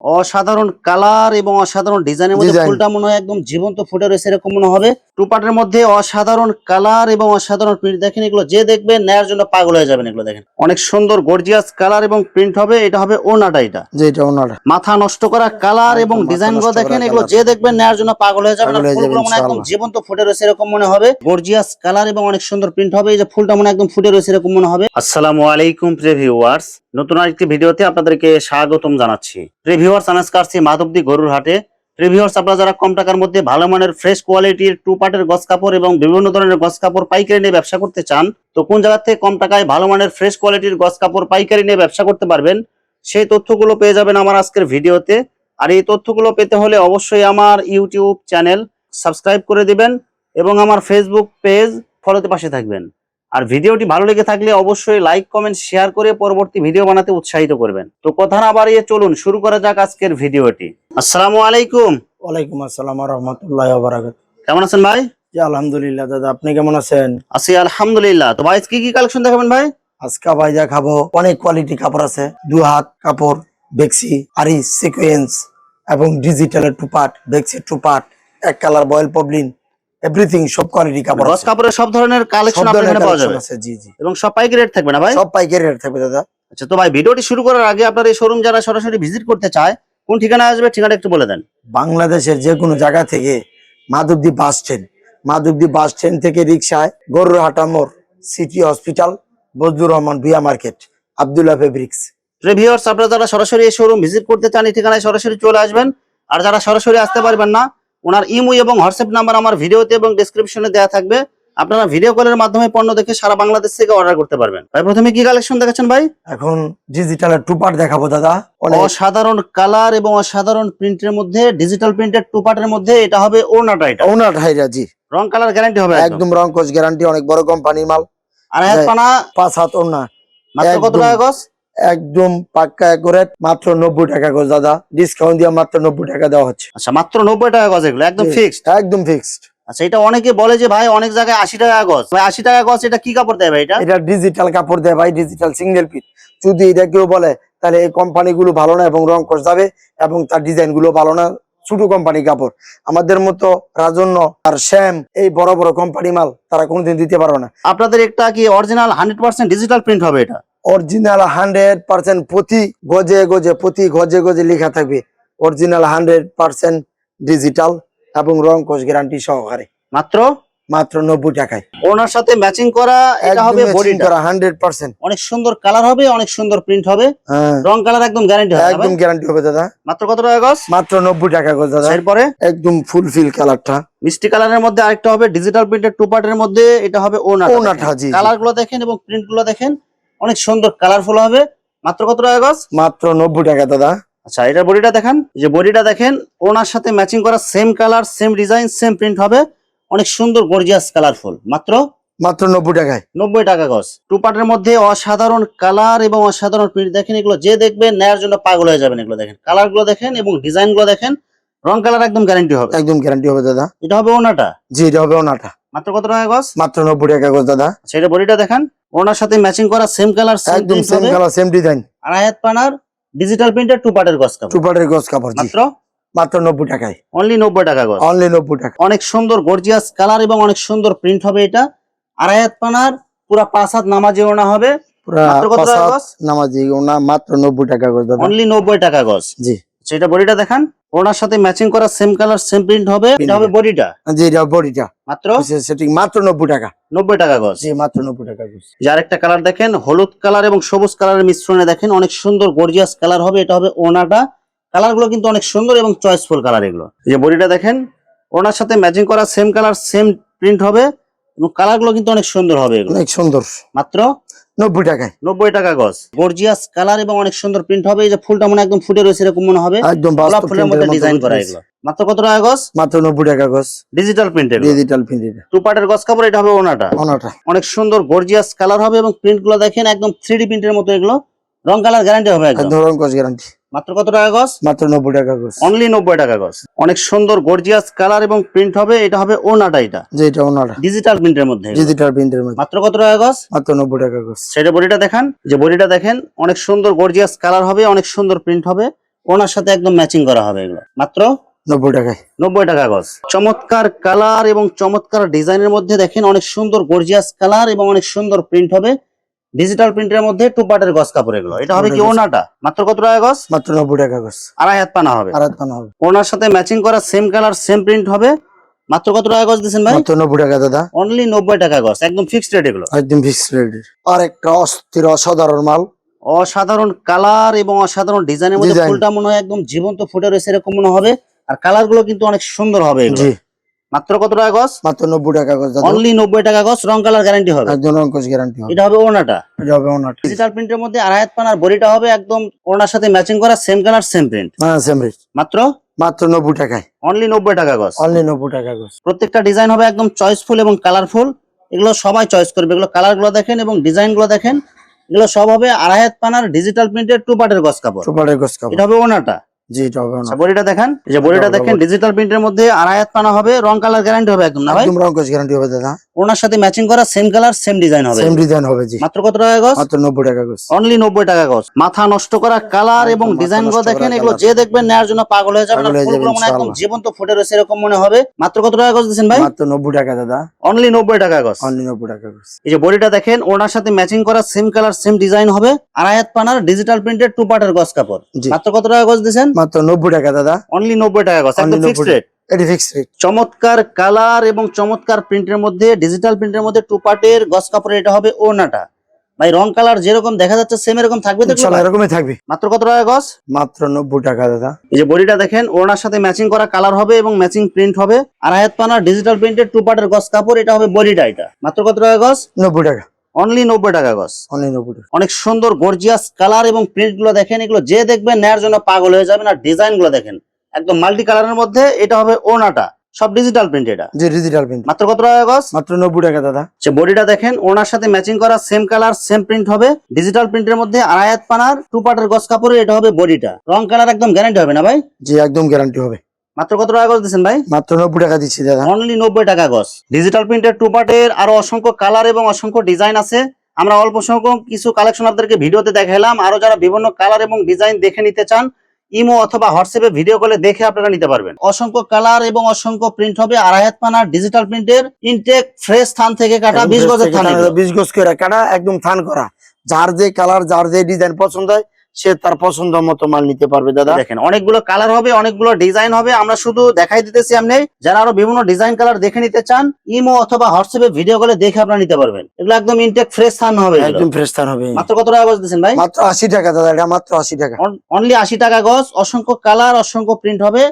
অসাধারণ কালার এবং অসাধারণ ডিজাইনের মধ্যে ফুলটা মনে হয় একদম জীবন্ত ফুটে রয়েছে এরকম মনে হবে। টু পার্টের মধ্যে অসাধারণ কালার এবং অসাধারণ প্রিন্ট দেখেন এগুলো যে দেখবে নেয়ার জন্য পাগল হয়ে যাবেন এগুলো দেখেন। অনেক সুন্দর গর্জিয়াস কালার এবং প্রিন্ট হবে এটা হবে ওনাটা এটা। যে এটা ওনার মাথা নষ্ট করা কালার এবং ডিজাইনগুলো দেখেন এগুলো যে দেখবেন নেয়ার জন্য পাগল হয়ে যাবেন ফুলগুলো মনে একদম জীবন্ত ফুটে রয়েছে এরকম মনে হবে। গর্জিয়াস কালার এবং অনেক সুন্দর প্রিন্ট হবে এই যে ফুলটা মনে একদম ফুটে রয়েছে এরকম মনে হবে। আসসালামু আলাইকুম প্রিয় ভিউয়ার্স নতুন আরেকটি ভিডিওতে আপনাদেরকে স্বাগতম জানাচ্ছি। প্রিয় ভিউয়ার্স আমি আজকে আসছি মাধবদী গরুর হাটে। প্রিয় ভিউয়ার্স আপনারা যারা কম টাকার মধ্যে ভালো মানের ফ্রেশ কোয়ালিটির টু পার্টের গস কাপড় এবং বিভিন্ন ধরনের গস কাপড় পাইকারি নিয়ে ব্যবসা করতে চান, তো কোন জায়গা থেকে কম টাকায় ভালো মানের ফ্রেশ কোয়ালিটির গস কাপড় পাইকারি নিয়ে ব্যবসা করতে পারবেন, সেই তথ্যগুলো পেয়ে যাবেন আমার আজকের ভিডিওতে। আর এই তথ্যগুলো পেতে হলে অবশ্যই আমার ইউটিউব চ্যানেল সাবস্ক্রাইব করে দিবেন এবং আমার ফেসবুক পেজ ফলোতে পাশে থাকবেন। আর ভিডিওটি ভালো লেগে থাকলে অবশ্যই লাইক কমেন্ট শেয়ার করে পরবর্তী ভিডিও বানাতে উৎসাহিত করবেন। তো কথা না বাড়িয়ে চলুন শুরু করা যাক আজকের ভিডিওটি। আসসালামু আলাইকুম। ওয়ালাইকুম আসসালাম রহমতুল্লাহ কেমন আছেন ভাই? আলহামদুলিল্লাহ দাদা আপনি কেমন আছেন? আছি আলহামদুলিল্লাহ। তো ভাই কি কি কালেকশন দেখাবেন ভাই? আজকে ভাই যা খাব অনেক কোয়ালিটি কাপড় আছে। দু হাত কাপড় বেক্সি আরি সিকোয়েন্স এবং ডিজিটালের টুপাট বেক্সি টুপাট এক কালার বয়েল পবলিন এভরিথিং সব কোয়ালিটি কাপড় গস আছে। কাপড়ের সব ধরনের কালেকশন আপনার এখানে পাওয়া যাবে? আছে জি জি। এবং সব পাইকারি রেট থাকবে না ভাই? সব পাইকারি রেট থাকবে দাদা। আচ্ছা তো ভাই ভিডিওটি শুরু করার আগে আপনার এই শোরুম যারা সরাসরি ভিজিট করতে চায় কোন ঠিকানা আসবে ঠিকানা একটু বলে দেন। বাংলাদেশের যে কোনো জায়গা থেকে Madhabdi bus stand Madhabdi bus stand থেকে রিক্সায় গরুরহাটা মোড় সিটি হসপিটাল বজলুর রহমান বিয়া মার্কেট আবদুল্লাহ ফেব্রিক্স। ভিউয়ার্স আপনারা যারা সরাসরি এই শোরুম ভিজিট করতে চান এই ঠিকানায় সরাসরি চলে আসবেন। আর যারা সরাসরি আসতে পারবেন না ওনার ইমো এবং হোয়াটসঅ্যাপ নাম্বার আমার ভিডিওতে এবং ডেসক্রিপশনে দেওয়া থাকবে। আপনারা ভিডিও কলের মাধ্যমে পণ্য দেখে সারা বাংলাদেশ থেকে অর্ডার করতে পারবেন। ভাই প্রথমে কি কালেকশন দেখাচ্ছেন ভাই? এখন ডিজিটালের টুপার দেখাবো দাদা। অসাধারণ কালার এবং অসাধারণ প্রিন্টের মধ্যে ডিজিটাল প্রিন্টের টু পার্টের মধ্যে এটা হবে ওনাটা এটা ওনার হাইরা জি। রং কালার গ্যারান্টি হবে একদম। রং কোচ গ্যারান্টি অনেক বড় কোম্পানির মাল। আর পাঁচ হাত ওনা মাত্র কত টাকা গজ একদম পাক্কা একুরেট মাত্র নব্বই টাকা করে দাদা। ডিসকাউন্ট দিয়ে মাত্র নব্বই টাকা দেওয়া হচ্ছে। আচ্ছা মাত্র নব্বই টাকা গজ এগুলো? একদম ফিক্সড একদম ফিক্সড আচ্ছা এটা অনেকে বলে যে ভাই অনেক জায়গায় আশি টাকা গজ। ভাই আশি টাকা গজ এটা কি কাপড় দেয় ভাই এটা? এটা ডিজিটাল কাপড় দেয় ভাই ডিজিটাল সিঙ্গেল পিস যদি এটা কেউ বলে তাহলে এই কোম্পানি গুলো ভালো না এবং রং কষ যাবে এবং তার ডিজাইনগুলো ভালো না। ছোট কোম্পানি কাপড়। আমাদের মতো রাজন্য আর শ্যাম এই বড় বড় কোম্পানি মাল তারা কোনোদিন দিতে পারবে না। আপনাদের একটা কি original hundred percent digital print হবে এটা? অরিজিনাল হান্ড্রেড পার্সেন্ট প্রতি গজে গজে প্রতি গজে গজে লেখা থাকবে। অরিজিনাল হান্ড্রেড পার্সেন্ট ডিজিটাল এবং রং কোষ গ্যারান্টি সহকারে। মাত্র? মাত্র নব্বই টাকায়। ওনার সাথে ম্যাচিং করা এটা হবে বডিটা। Hundred percent. অনেক সুন্দর কালার হবে অনেক সুন্দর প্রিন্ট হবে। হ্যাঁ। রং কালার একদম গ্যারান্টি হবে একদম গ্যারান্টি হবে দাদা। মাত্র কত টাকা গজ? মাত্র নব্বই টাকা করে দাদা। এরপরে? একদম ফুলফিল কালারটা মিষ্টি কালারের মধ্যে আরেকটা হবে ডিজিটাল প্রিন্টের টু পার্টের মধ্যে এটা হবে ওনার ওনাটা জি। কালারগুলো দেখেন এবং প্রিন্টগুলো দেখেন। অনেক সুন্দর কালারফুল হবে। মাত্র কত টাকা গজ? মাত্র নব্বই টাকা দাদা। আচ্ছা এটার বডিটা দেখান। যে বডিটা দেখেন ওনার সাথে ম্যাচিং করা same colour same design same print হবে। অনেক সুন্দর গর্জিয়াস কালারফুল মাত্র? মাত্র নব্বই টাকায়। নব্বই টাকা গজ। টু পার্টের মধ্যে অসাধারণ কালার এবং অসাধারণ প্রিন্ট দেখেন এগুলো যে দেখবেন নেয়ার জন্য পাগল হয়ে যাবেন এগুলো দেখেন। কালারগুলো দেখেন এবং ডিজাইনগুলো দেখেন রং কালার একদম গ্যারান্টি হবে। একদম গ্যারান্টি হবে দাদা। এটা হবে ওনাটা? জি এটা হবে ওনাটা। মাত্র কত টাকা গজ? মাত্র নব্বই টাকা করে দাদা। সেটা বডিটা দেখান। ওনার সাথে ম্যাচিং করা সেম কালার সেম একদম সেম কালার সেম ডিজাইন আর আয়াত পানার ডিজিটাল প্রিন্টের টু পার্টের গজ কাপড়। টুপারের গজ কাপড় মাত্র? মাত্র নব্বই টাকায়। অনলি নব্বই টাকা গজ অনলি নব্বই টাকা। অনেক সুন্দর গর্জিয়াস কালার এবং অনেক সুন্দর প্রিন্ট হবে এটা। আর আয়াত পানার পুরা পাঁচ হাত নামাজি ওনা হবে? নামাজি ওনা মাত্র নব্বই টাকা দাদা। অনলি নব্বই টাকা গজ জি। সেটা বডিটা দেখান। ওনার সাথে ম্যাচিং করা সেম কালার সেম প্রিন্ট হবে। এটা হবে বডিটা? জি এটা বডিটা। মাত্র? সেটিং মাত্র নব্বই টাকা। নব্বই টাকা গজ। জি মাত্র নব্বই টাকা গজ। যার একটা কালার দেখেন হলুদ কালার এবং সবুজ কালারের মিশ্রণে দেখেন অনেক সুন্দর গর্জিয়াস কালার হবে। এটা হবে ওনাটা। কালারগুলো কিন্তু অনেক সুন্দর এবং চয়েসফুল কালার এগুলো। এই যে বডিটা দেখেন ওনার সাথে ম্যাচিং করা সেম কালার সেম প্রিন্ট হবে এবং কালারগুলো কিন্তু অনেক সুন্দর হবে এগুলো। অনেক সুন্দর। মাত্র? নব্বই টাকায়। নব্বই টাকা গজ। গর্জিয়াস কালার এবং অনেক সুন্দর প্রিন্ট হবে। এই যে ফুলটা মনে একদম ফুটে রয়েছে এরকম মনে হবে। একদম ফুলের মধ্যে মতো ডিজাইন করা এগুলো। মাত্র কত টাকা গজ? মাত্র নব্বই টাকা গজ। ডিজিটাল প্রিন্ট এগুলো। ডিজিটাল প্রিন্টের টু পার্টের গজ কাপড় এটা হবে ওনাটা। ওনাটা। অনেক সুন্দর গর্জিয়াস কালার হবে এবং প্রিন্টগুলো দেখেন একদম থ্রি প্রিন্টের মতো এগুলো। রং কালার গ্যারান্টি হবে একদম? রং গজ গ্যারান্টি মাত্র কত টাকা গজ? মাত্র নব্বই টাকা গজ। অনলি নব্বই টাকা গজ। অনেক সুন্দর গর্জিয়াস কালার এবং প্রিন্ট হবে এটা হবে ওনাটা এটা। যে এটা ওনাটা। ডিজিটাল প্রিন্টের মধ্যে। ডিজিটাল প্রিন্টের মধ্যে। মাত্র কত টাকা গজ? মাত্র নব্বই টাকা গজ। সেটা বডিটা দেখেন। যে বডিটা দেখেন অনেক সুন্দর গর্জিয়াস কালার হবে অনেক সুন্দর প্রিন্ট হবে। ওনার সাথে একদম ম্যাচিং করা হবে এগুলো। মাত্র নব্বই টাকায়। নব্বই টাকা গজ। চমৎকার কালার এবং চমৎকার ডিজাইনের মধ্যে দেখেন অনেক সুন্দর গর্জিয়াস কালার এবং অনেক সুন্দর প্রিন্ট হবে। ডিজিটাল প্রিন্টের মধ্যে টু পার্টের গজ কাপড় এগুলো। এটা হবে কি ওনাটা? মাত্র কত টাকা গজ মাত্র নব্বই টাকা গোস আড়াই হাত পানা হবে। আর হাত পানা হবে। ওনার সাথে ম্যাচিং করা সেম কালার সেম প্রিন্ট হবে। মাত্র কত টাকা গজ দিচ্ছেন ভাই? মাত্র নব্বই টাকা দাদা। অনলি নব্বই টাকা গজ একদম ফিক্সড রেট এগুলো। একদম ফিক্সড রেট আর একটা অস্থির অসাধারণ মাল। অসাধারণ কালার এবং অসাধারণ ডিজাইনের মধ্যে। ফুলটা মনে হয় একদম জীবন্ত ফুটে রয়েছে এরকম মনে হবে। আর কালারগুলো কিন্তু অনেক সুন্দর হবে জি। মাত্র কত টাকা গজ? মাত্র নব্বই টাকা গোস অনলি নব্বই টাকা গজ রং কালার গ্যারান্টি হবে। একজন অঙ্কশ গ্যারান্টি হবে। এটা হবে ওনাটা এটা হবে ওনার ডিজিটাল প্রিন্টের মধ্যে আড়াই হাত পানার বডিটা হবে একদম ওনার সাথে ম্যাচিং করা সেম কালার সেম প্রিন্ট হ্যাঁ সেম রেট মাত্র? মাত্র নব্বই টাকায়। অনলি নব্বই টাকা গজ। অনলি নব্বই টাকা গোস প্রত্যেকটা ডিজাইন হবে একদম চয়েসফুল এবং কালারফুল এগুলো সবাই চয়েস করবে। এগুলো কালারগুলো দেখেন এবং ডিজাইনগুলো দেখেন। এগুলো সব হবে আড়াই হাত পানার ডিজিটাল প্রিন্টের টু পার্টের গজ কাপড়। সুপারের গোস কাপড়। এটা হবে ওনাটা জি আচ্ছা বডিটা দেখেন? এই যে বডিটা এটা দেখেন ডিজিটাল প্রিন্টের মধ্যে আড়াই হাত পানা হবে রং কালার গ্যারান্টি হবে একদম না ভাই? একদম অঙ্কশ গ্যারান্টি হবে দাদা। ওনার সাথে ম্যাচিং করা সেম কালার সেম ডিজাইন হবে। সেম ডিজাইন হবে জি। মাত্র কত টাকা গজ? মাত্র নব্বই টাকা গোস অনলি নব্বই টাকা গজ। মাথা নষ্ট করা কালার এবং ডিজাইনগুলো দেখেন এগুলো যে দেখবেন নেওয়ার জন্য পাগল হয়ে যাবেন ফুলগুলো মনে একদম জীবন্ত ফুটে রয়েছে এরকম মনে হবে। মাত্র কত টাকা গজ দিচ্ছেন ভাই? মাত্র নব্বই টাকা দাদা। অনলি নব্বই টাকা গজ। অনলি নব্বই টাকা গোস এই যে বডিটা দেখেন ওনার সাথে ম্যাচিং করা সেম কালার সেম ডিজাইন হবে। আড়াই হাত পানার ডিজিটাল প্রিন্টেড টু পার্টের গজ কাপড়। মাত্র কত টাকা গজ দিচ্ছেন? মাত্র নব্বই টাকা দাদা। অনলি নব্বই টাকা গজ একদম ফিক্সড রেট এটি ফিক্সড রেট চমৎকার কালার এবং চমৎকার প্রিন্টের মধ্যে ডিজিটাল প্রিন্টের মধ্যে টু পার্টের গজ কাপড় এটা হবে ওনাটা ভাই রং কালার যেরকম দেখা যাচ্ছে সেম এরকম থাকবে তো এগুলো? এরকমই থাকবে। মাত্র কত টাকা গজ মাত্র নব্বই টাকা দাদা। এই যে বডিটা দেখেন ওনার সাথে ম্যাচিং করা কালার হবে এবং ম্যাচিং প্রিন্ট হবে। আর হায়াত পানার ডিজিটাল প্রিন্টের টু পার্টের গজ কাপড় এটা হবে বডিটা এটা। মাত্র কত টাকা গজ নব্বই টাকা। অনলি নব্বই টাকা গজ অনলি নব্বই টাকা। অনেক সুন্দর গর্জিয়াস কালার এবং প্রিন্টগুলো দেখেন এগুলো যে দেখবেন নেয়ার জন্য পাগল হয়ে যাবেন। আর ডিজাইনগুলো দেখেন একদম মাল্টি কালারের মধ্যে এটা হবে ওনাটা সব ডিজিটাল প্রিন্ট এটা জি ডিজিটাল প্রিন্ট মাত্র কত টাকা গজ? মাত্র নব্বই টাকা দাদা। সে বডিটা দেখেন ওনার সাথে ম্যাচিং করা সেম কালার সেম প্রিন্ট হবে। ডিজিটাল প্রিন্টের মধ্যে আড়াইয়াত পানার টু পার্টের গজ কাপড়ে এটা হবে বডিটা রং কালার একদম গ্যারান্টি হবে না ভাই? জি একদম গ্যারান্টি হবে। মাত্র কত টাকা গজ দিচ্ছেন ভাই? মাত্র নব্বই টাকা দিচ্ছি দাদা। অনলি নব্বই টাকা গজ। ডিজিটাল প্রিন্টের টু পার্টের আরও অসংখ্য কালার এবং অসংখ্য ডিজাইন আছে। আমরা অল্প সংখ্যক কিছু কালেকশন আপনাদেরকে ভিডিওতে দেখাইলাম। আরও যারা বিভিন্ন কালার এবং ডিজাইন দেখে নিতে চান ইমো অথবা হোয়াটসঅ্যাপে ভিডিও কলে দেখে আপনারা নিতে পারবেন। অসংখ্য কালার এবং অসংখ্য প্রিন্ট হবে। আড়াই হাত পানার ডিজিটাল প্রিন্টের ইনটেক ফ্রেশ থান থেকে কাটা বিশ গজের থান। বিশ গজ করে কাটা একদম থান করা। যার যে কালার যার যে ডিজাইন পছন্দ হয় সে তার পছন্দ মতো মাল নিতে পারবে দাদা। দেখেন অনেকগুলো কালার হবে অনেকগুলো ডিজাইন হবে। আমরা শুধু দেখাই দিতেছি আপনি যারা আরও বিভিন্ন ডিজাইন কালার দেখে নিতে চান ইমো অথবা হোয়াটসঅ্যাপে ভিডিও কলে দেখে আপনারা নিতে পারবেন। এগুলো একদম ইনটেক ফ্রেশ থান হবে একদম ফ্রেশ থান হবে। মাত্র কত টাকা গজ দিচ্ছেন ভাই? মাত্র আশি টাকা দাদা এটা মাত্র আশি টাকা। অনলি আশি টাকা গজ। অসংখ্য কালার অসংখ্য প্রিন্ট হবে।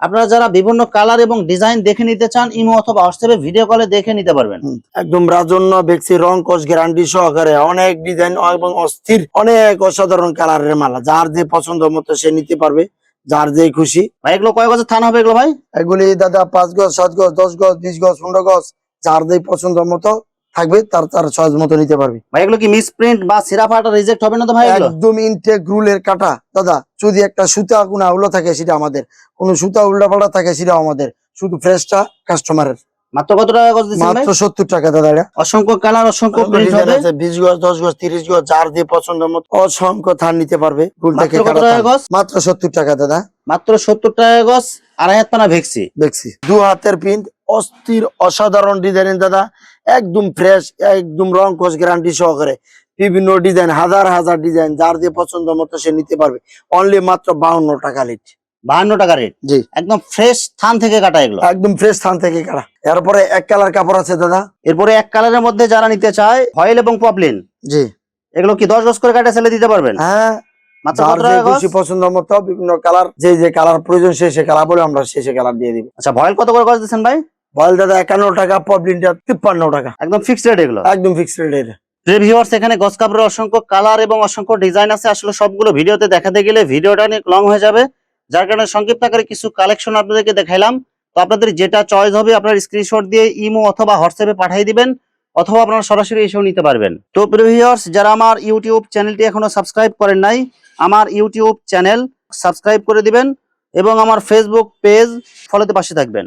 আপনারা যারা বিভিন্ন কালার এবং ডিজাইন দেখে নিতে চান ইমো অথবা হোয়াটসঅ্যাপে ভিডিও কলে দেখে নিতে পারবেন। একদম রাজন্য বেক্সি রং কস গ্যারান্টি সহকারে অনেক ডিজাইন এবং অস্থির অনেক অসাধারণ কালারের মালা। যার যে পছন্দ মতো সে নিতে পারবে যার যে খুশি। ভাই এগুলো কয় গজের থান হবে এগুলো ভাই? এগুলি দাদা পাঁচ গজ সাত গজ দশ গজ বিশ গজ পনেরো গজ যার যে পছন্দ মতো থাকবে তার তার সহজ মতো নিতে পারবে। ভাই এগুলো কি মিস প্রিন্ট বা সিরা ফাটা রিজেক্ট হবে না তো ভাই একদম ইনটেক রুলের কাটা। দাদা যদি একটা সুতা কোনা উল্টা থাকে সেটা আমাদের। কোন সুতা উল্টা পাল্টা থাকে সেটা আমাদের। শুধু ফ্রেশটা কাস্টমারের মাত্র কত টাকা গজ মাত্র সত্তর টাকা দাদা এটা অসংখ্য কালার অসংখ্য প্রিন্ট হবে। আছে বিশ গজ দশ গজ তিরিশ গজ যার যে পছন্দ মতো। অসংখ্য থান নিতে পারবে রুল থেকে কত কাটা মাত্র সত্তর টাকা দাদা। মাত্র সত্তর টাকা গজ আড়াই হাত পানা ভেক্সি। দেখছি দু হাতের প্রিন্ট অস্থির অসাধারণ ডিজাইন দাদা। একদম ফ্রেশ একদম রং কোচ গ্যারান্টি সহকারে। বিভিন্ন ডিজাইন হাজার হাজার ডিজাইন যার যে পছন্দ মতো সে নিতে পারবে। অনলি মাত্র বাউন্ন টাকা লিট। বাহান্ন টাকা রেট? জি। একদম ফ্রেশ থান থেকে কাটা এগুলো? একদম ফ্রেশ থেকে কাটা। এরপরে এক কালার কাপড় আছে দাদা। এরপরে এক কালারের মধ্যে যারা নিতে চায় ফয়েল এবং পপলিন জি। এগুলো কি দশ গজ করে কাটা ছেলে দিতে পারবেন? হ্যাঁ। পছন্দ মতো বিভিন্ন কালার যে যে কালার প্রয়োজন সে সে কালার বলে আমরা সে সে কালার দিয়ে দিব। আচ্ছা ভয়েল কত করে গজ দিচ্ছেন ভাই? বল দাদা একান্ন টাকা পবলিনটা তিপ্পান্ন টাকা। একদম ফিক্সড রেট এগুলো? একদম ফিক্সড রেট ভিউয়ার্স এখানে কাপড়ের অসংখ্য কালার এবং অসংখ্য ডিজাইন আছে। আসলে সবগুলো ভিডিওতে দেখাতে গেলে ভিডিওটা অনেক লং হয়ে যাবে। যার কারণে সংক্ষিপ্ত আকারে কিছু কালেকশন আপনাদেরকে দেখাইলাম। তো আপনাদের যেটা চয়েস হবে আপনার স্ক্রিনশট দিয়ে ইমো অথবা হোয়াটসঅ্যাপে পাঠিয়ে দিবেন অথবা আপনারা সরাসরি এসেও নিতে পারবেন। তো ভিউয়ার্স যারা আমার ইউটিউব চ্যানেলটি এখনও সাবস্ক্রাইব করেন নাই আমার ইউটিউব চ্যানেল সাবস্ক্রাইব করে দিবেন এবং আমার ফেসবুক পেজ ফলোতে পাশে থাকবেন।